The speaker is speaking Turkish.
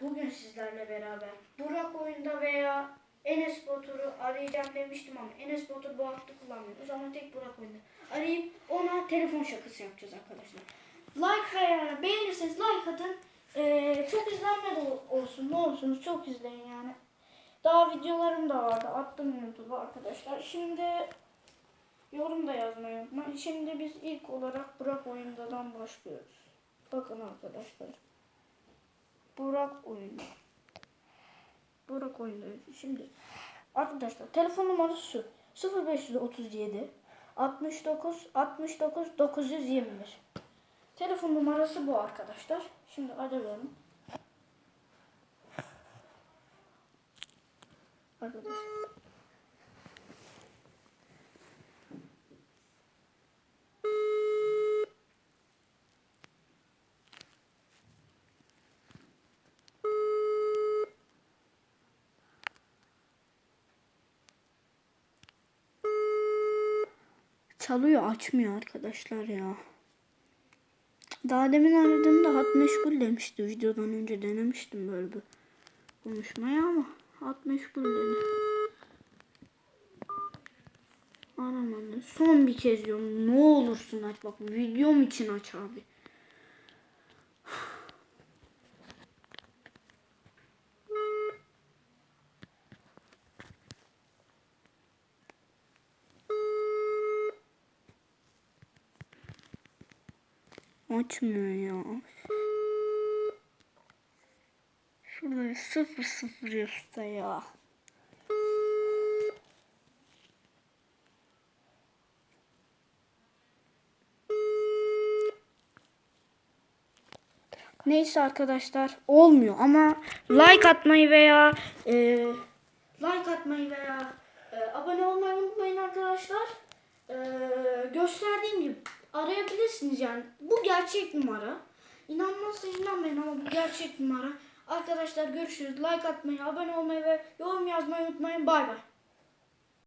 bugün sizlerle beraber Burak oyunda veya Enes Batur'u arayacağım demiştim ama Enes Batur bu hattı kullanmıyoruz ama tek Burak oyunda. Arayıp ona telefon şakası yapacağız arkadaşlar. Like veya beğenirseniz like atın. Ee, çok izlenme de ol- olsun ne olsunuz çok izleyin yani. Daha videolarım da vardı attım YouTube'a arkadaşlar. Şimdi yorum da yazmayı unutmayın. Şimdi biz ilk olarak Burak oyundadan başlıyoruz. Bakın arkadaşlar. Burak oyunu. Burak oyunu. Şimdi arkadaşlar telefon numarası şu. 0537 69 69 921. Telefon numarası bu arkadaşlar. Şimdi arıyorum. Arkadaşlar. Çalıyor açmıyor arkadaşlar ya. Daha demin aradığımda hat meşgul demişti. Videodan önce denemiştim böyle bir konuşmayı ama hat meşgul dedi. Aramadı. Son bir kez diyorum. Ne olursun aç bak. Videom için aç abi. Açmıyor ya. Şurada sıfır sıfır yazsa ya. Neyse arkadaşlar olmuyor ama like atmayı veya e, like atmayı veya e, abone olmayı unutmayın arkadaşlar. Gösterdiğim gibi arayabilirsiniz yani. Bu gerçek numara. İnanmazsanız inanmayın ama bu gerçek numara. Arkadaşlar görüşürüz. Like atmayı, abone olmayı ve yorum yazmayı unutmayın. Bay bay.